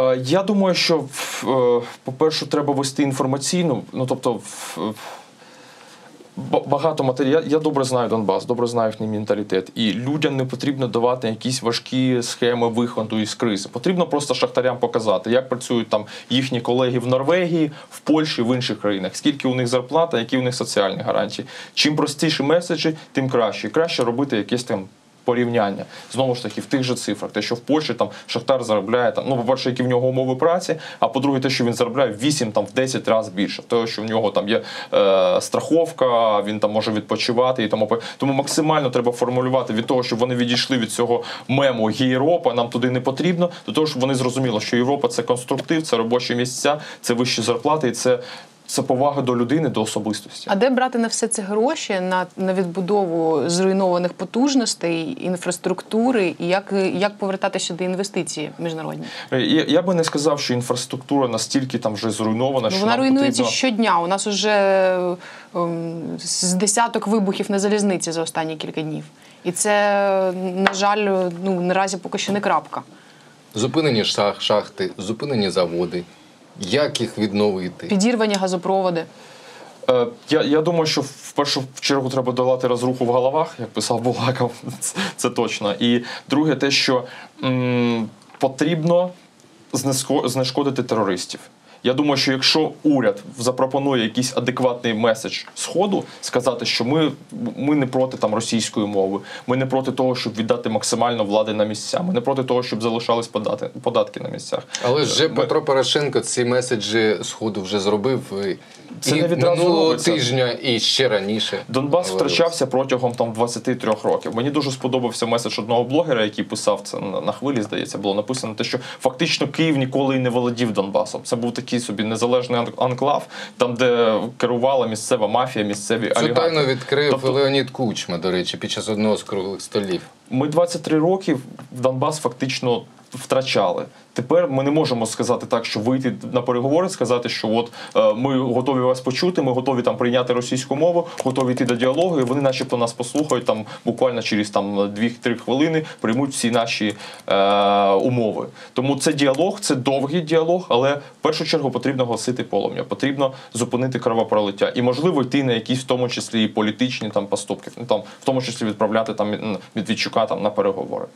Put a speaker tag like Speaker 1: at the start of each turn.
Speaker 1: Е, Я думаю, що е, по-перше, треба вести інформаційну. Ну тобто, багато матеріалів. Я добре знаю Донбас, добре знаю їхній менталітет. І людям не потрібно давати якісь важкі схеми виходу із кризи. Потрібно просто шахтарям показати, як працюють там їхні колеги в Норвегії, в Польщі, в інших країнах, скільки у них зарплата, які у них соціальні гарантії. Чим простіші меседжі, тим краще. І краще робити якесь там. Порівняння знову ж таки в тих же цифрах, те, що в Польщі там Шахтар заробляє там, ну по-перше, які в нього умови праці, а по-друге, те, що він заробляє в 8 там в 10 разів більше. Того, що в нього там є е, страховка, він там може відпочивати і тому тому максимально треба формулювати від того, щоб вони відійшли від цього мему Європа, нам туди не потрібно, до того, щоб вони зрозуміли, що Європа це конструктив, це робочі місця, це вищі зарплати, і це, це повага до людини, до особистості.
Speaker 2: А де брати на все це гроші на, на відбудову зруйнованих потужностей, інфраструктури, і як, як повертати сюди інвестиції міжнародні?
Speaker 1: Е, Я, я би не сказав, що інфраструктура настільки там вже зруйнована,
Speaker 2: Ну,
Speaker 1: що
Speaker 2: вона руйнується
Speaker 1: потрібно...
Speaker 2: щодня. У нас уже ем, з десяток вибухів на залізниці за останні кілька днів. І це, на жаль, ну наразі поки що не крапка.
Speaker 3: Зупинені шах, шахти, зупинені заводи. Як їх відновити?
Speaker 2: Підірвані газопроводи.
Speaker 1: Е, Я, я думаю, що в першу чергу треба долати розруху в головах, як писав Булаков, це, це точно. І друге, те, що м, потрібно знеско- знешкодити терористів. Я думаю, що якщо уряд запропонує якийсь адекватний меседж сходу, сказати, що ми, ми не проти там російської мови, ми не проти того, щоб віддати максимально влади на місця, ми не проти того, щоб залишались подати, податки на місцях.
Speaker 3: Але ж
Speaker 1: Ми-
Speaker 3: Петро Порошенко ці меседжі сходу вже зробив
Speaker 1: Це
Speaker 3: і
Speaker 1: не відразу
Speaker 3: минулого
Speaker 1: робиться.
Speaker 3: тижня, і ще раніше.
Speaker 1: Донбас
Speaker 3: говорилось.
Speaker 1: втрачався протягом там 23 років. Мені дуже сподобався меседж одного блогера, який писав це на, на хвилі. Здається, було написано те, що фактично Київ ніколи і не володів Донбасом. Це був такий собі незалежний анклав, там де керувала місцева мафія, місцеві
Speaker 3: Цю
Speaker 1: олігархи.
Speaker 3: тайну відкрив
Speaker 1: Тобто-
Speaker 3: Леонід Кучма, до речі, під час одного з круглих столів.
Speaker 1: Ми 23 роки в Донбас фактично втрачали. Тепер ми не можемо сказати так, що вийти на переговори, сказати, що от е, ми готові вас почути, ми готові там прийняти російську мову, готові йти до діалогу, і вони, начебто, нас послухають там буквально через там 2-3 хвилини, приймуть всі наші е, умови. Тому це діалог, це довгий діалог, але в першу чергу потрібно гасити полум'я, потрібно зупинити кровопролиття і можливо йти на якісь в тому числі і політичні там поступки, ну там в тому числі відправляти там Медведчука там на переговори.